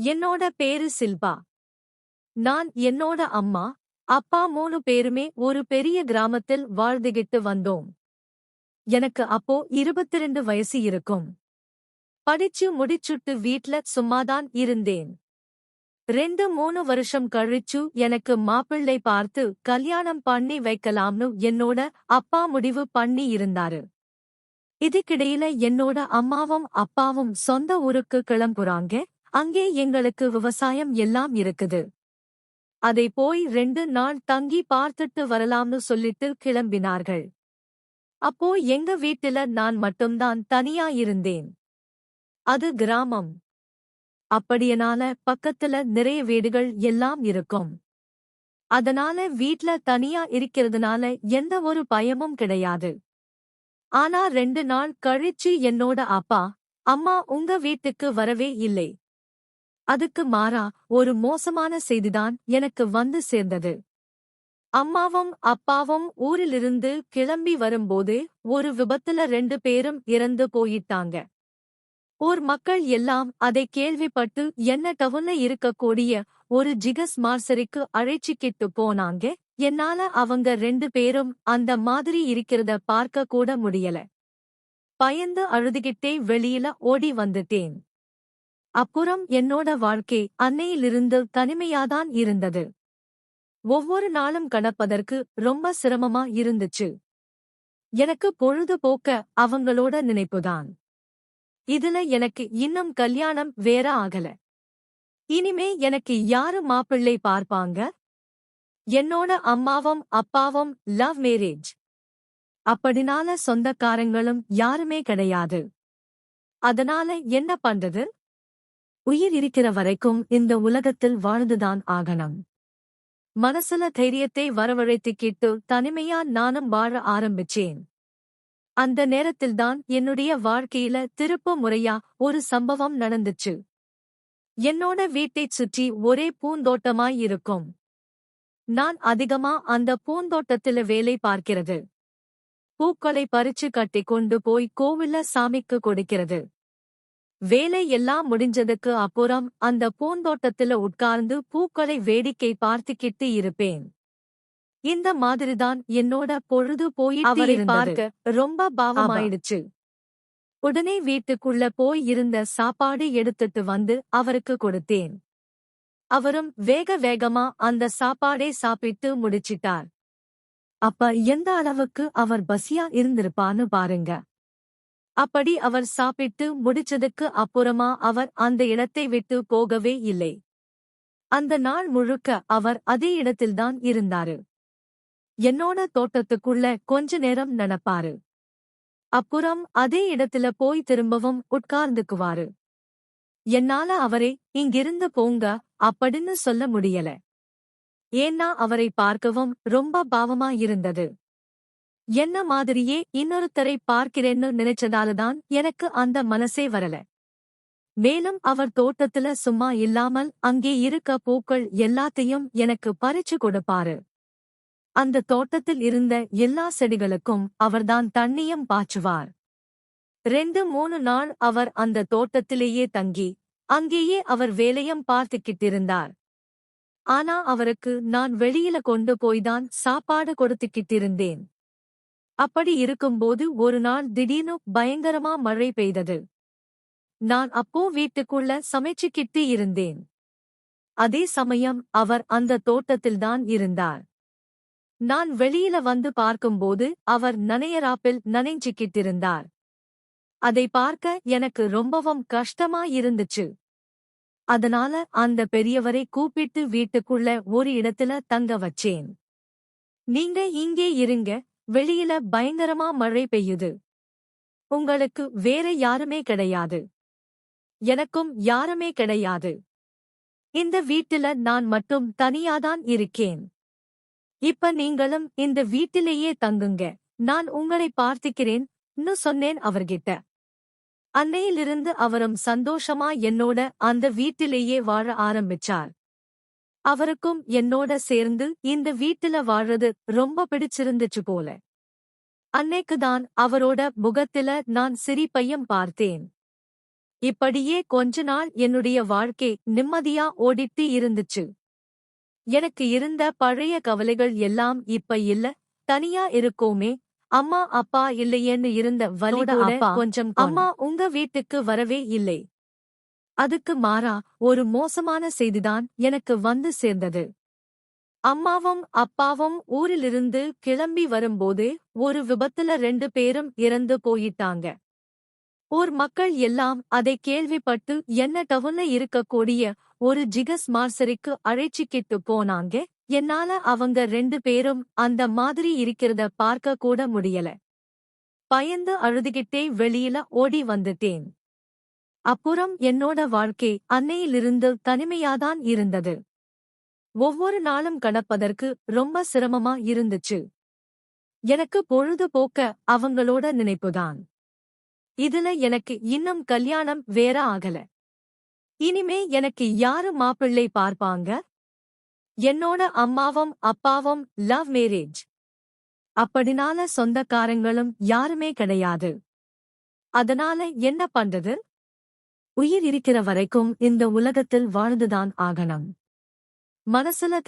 என்னோட பேரு சில்பா. நான் என்னோட அம்மா அப்பா மூணு பேருமே ஒரு பெரிய கிராமத்தில் வாழ்ந்துகிட்டு வந்தோம். எனக்கு அப்போ இருபத்தி ரெண்டு வயசு இருக்கும். படிச்சு முடிச்சுட்டு வீட்ல சும்மாதான் இருந்தேன். ரெண்டு மூணு வருஷம் கழிச்சு எனக்கு மாப்பிள்ளை பார்த்து கல்யாணம் பண்ணி வைக்கலாம்னு என்னோட அப்பா முடிவு பண்ணி இருந்தாரு. இதுக்கிடையில என்னோட அம்மாவும் அப்பாவும் சொந்த ஊருக்கு கிளம்புறாங்க. அங்கே எங்களுக்கு விவசாயம் எல்லாம் இருக்குது. அதை போய் ரெண்டு நாள் தங்கி பார்த்துட்டு வரலாம்னு சொல்லிட்டு கிளம்பினார்கள். அப்போ எங்க வீட்டுல நான் மட்டும்தான் தனியா இருந்தேன். அது கிராமம். அப்படியனால பக்கத்துல நிறைய வீடுகள் எல்லாம் இருக்கும். அதனால வீட்ல தனியா இருக்கிறதுனால எந்த ஒரு பயமும் கிடையாது. ஆனா ரெண்டு நாள் கழிச்சு என்னோட அப்பா அம்மா உங்க வீட்டுக்கு வரவே இல்லை. அதுக்கு மாறா ஒரு மோசமான செய்திதான் எனக்கு வந்து சேர்ந்தது. அம்மாவும் அப்பாவும் ஊரிலிருந்து கிளம்பி வரும்போது ஒரு விபத்துல ரெண்டு பேரும் இறந்து போயிட்டாங்க. ஊர் மக்கள் எல்லாம் அதை கேள்விப்பட்டு என்ன டவுன்ல இருக்கக்கூடிய ஒரு ஜிகஸ் மார்சரிக்கு அழைச்சிக்கிட்டு போனாங்க. என்னால அவங்க ரெண்டு பேரும் அந்த மாதிரி இருக்கிறத பார்க்க கூட முடியல. பயந்து அழுதுகிட்டே வெளியில ஓடி வந்துட்டேன். அப்புறம் என்னோட வாழ்க்கை அன்னையிலிருந்து தனிமையாதான் இருந்தது. ஒவ்வொரு நாளும் கடப்பதற்கு ரொம்ப சிரமமா இருந்துச்சு. எனக்கு பொழுதுபோக்க அவங்களோட நினைப்புதான். இதுல எனக்கு இன்னும் கல்யாணம் வேற ஆகல. இனிமே எனக்கு யாரு மாப்பிள்ளை பார்ப்பாங்க? என்னோட அம்மாவும் அப்பாவும் லவ் மேரேஜ். அப்படினால சொந்தக்காரங்களும் யாருமே கிடையாது. அதனால என்ன பண்றது? உயிர் இருக்கிற வரைக்கும் இந்த உலகத்தில் வாழ்ந்துதான் ஆகணும். மனசுல தைரியத்தை வரவழைத்துக்கிட்டு தனிமையா நானும் வாழ ஆரம்பிச்சேன். அந்த நேரத்தில்தான் என்னுடைய வாழ்க்கையில திருப்ப முறையா ஒரு சம்பவம் நடந்துச்சு. என்னோட வீட்டைச் சுற்றி ஒரே பூந்தோட்டமாய் இருக்கும். நான் அதிகமா அந்த பூந்தோட்டத்தில வேலை பார்க்கிறது. பூக்களை பறிச்சு கட்டி கொண்டு போய் கோவில்ல சாமிக்கு கொடுக்கிறது. வேலை எல்லாம் முடிஞ்சதுக்கு அப்புறம் அந்த பூந்தோட்டத்துல உட்கார்ந்து பூக்களை வேடிக்கை பார்த்துக்கிட்டு இருப்பேன். இந்த மாதிரிதான் என்னோட பொழுது போய் அவரை பார்க்க ரொம்ப பாவமாயிடுச்சு. உடனே வீட்டுக்குள்ள போய் இருந்த சாப்பாடு எடுத்துட்டு வந்து அவருக்கு கொடுத்தேன். அவரும் வேக வேகமா அந்த சாப்பாடை சாப்பிட்டு முடிச்சிட்டார். அப்ப எந்த அளவுக்கு அவர் பசியா இருந்திருப்பான்னு பாருங்க. அப்படி அவர் சாப்பிட்டு முடிச்சதுக்கு அப்புறமா அவர் அந்த இடத்தை விட்டு போகவே இல்லை. அந்த நாள் முழுக்க அவர் அதே இடத்தில்தான் இருந்தாரு. என்னோட தோட்டத்துக்குள்ள கொஞ்ச நேரம் நடப்பாரு. அப்புறம் அதே இடத்துல போய் திரும்பவும் உட்கார்ந்துக்குவாரு. என்னால அவரை இங்கிருந்து போங்க அப்படின்னு சொல்ல முடியல. ஏன்னா அவரை பார்க்கவும் ரொம்ப பாவமா இருந்தது. என்ன மாதிரியே இன்னொருத்தரை பார்க்கிறேன்னு நினைச்சதாலதான் எனக்கு அந்த மனசே வரல. மேலும் அவர் தோட்டத்துல சும்மா இல்லாமல் அங்கே இருக்க பூக்கள் எல்லாத்தையும் எனக்கு பறிச்சு கொடுப்பாரு. அந்த தோட்டத்தில் இருந்த எல்லா செடிகளுக்கும் அவர்தான் தண்ணியும் பாய்ச்சுவார். ரெண்டு மூணு நாள் அவர் அந்த தோட்டத்திலேயே தங்கி அங்கேயே அவர் வேலையும் பார்த்துக்கிட்டிருந்தார். ஆனா அவருக்கு நான் வெளியில கொண்டு போய்தான் சாப்பாடு கொடுத்துக்கிட்டிருந்தேன். அப்படி இருக்கும்போது ஒரு நாள் திடீர்னு பயங்கரமா மழை பெய்தது. நான் அப்போ வீட்டுக்குள்ள சமைச்சுக்கிட்டு இருந்தேன். அதே சமயம் அவர் அந்த தோட்டத்தில்தான் இருந்தார். நான் வெளியில வந்து பார்க்கும்போது அவர் நனையராப்பில் நனைஞ்சிக்கிட்டிருந்தார். அதை பார்க்க எனக்கு ரொம்பவும் கஷ்டமா இருந்துச்சு. அதனால அந்த பெரியவரை கூப்பிட்டு வீட்டுக்குள்ள ஒரு இடத்துல தங்க வச்சேன். நீங்க இங்கே இருங்க வெளியில பயங்கரமா மழை பெய்யுது. உங்களுக்கு வேற யாருமே கிடையாது. எனக்கும் யாருமே கிடையாது. இந்த வீட்டுல நான் மட்டும் தனியாதான் இருக்கேன். இப்ப நீங்களும் இந்த வீட்டிலேயே தங்குங்க. நான் உங்களை பார்த்துக்கிறேன் சொன்னேன் அவர்கிட்ட. அன்னையிலிருந்து அவரும் சந்தோஷமா என்னோட அந்த வீட்டிலேயே வாழ ஆரம்பிச்சார். அவருக்கும் என்னோட சேர்ந்து இந்த வீட்டுல வாழறது ரொம்ப பிடிச்சிருந்துச்சு போல. அன்னைக்குதான் அவரோட முகத்தில நான் சிரிப்பையும் பார்த்தேன். இப்படியே கொஞ்ச நாள் என்னுடைய வாழ்க்கை நிம்மதியா ஓடிட்டு இருந்துச்சு. எனக்கு இருந்த பழைய கவலைகள் எல்லாம் இப்ப இல்ல தனியா இருக்கோமே அம்மா அப்பா இல்லையேன்னு இருந்த வலியோட கொஞ்சம் அம்மா உங்க வீட்டுக்கு வரவே இல்லை. அதுக்கு மாறா ஒரு மோசமான செய்திதான் எனக்கு வந்து சேர்ந்தது. அம்மாவும் அப்பாவும் ஊரிலிருந்து கிளம்பி வரும்போது ஒரு விபத்துல ரெண்டு பேரும் இறந்து போயிட்டாங்க. ஊர் மக்கள் எல்லாம் அதை கேள்விப்பட்டு என்ன டவுன்ல இருக்கக்கூடிய ஒரு ஜிகஸ் மார்சரிக்கு அழைச்சிக்கிட்டு போனாங்க. என்னால அவங்க ரெண்டு பேரும் அந்த மாதிரி இருக்கிறத பார்க்க கூட முடியல. பயந்து அழுதுகிட்டே வெளியில ஓடி வந்துட்டேன். அப்புறம் என்னோட வாழ்க்கை அன்னையிலிருந்து தனிமையாதான் இருந்தது. ஒவ்வொரு நாளும் கடப்பதற்கு ரொம்ப சிரமமா இருந்துச்சு. எனக்கு பொழுதுபோக்க அவங்களோட நினைப்புதான். இதுல எனக்கு இன்னும் கல்யாணம் வேற ஆகல. இனிமே எனக்கு யாரு மாப்பிள்ளை பார்ப்பாங்க? என்னோட அம்மாவும் அப்பாவும் லவ் மேரேஜ். அப்படினால சொந்தக்காரங்களும் யாருமே கிடையாது. அதனால என்ன பண்றது? உயிர் இருக்கிற வரைக்கும் இந்த உலகத்தில் வாழ்ந்துதான் ஆகணும். மனசுல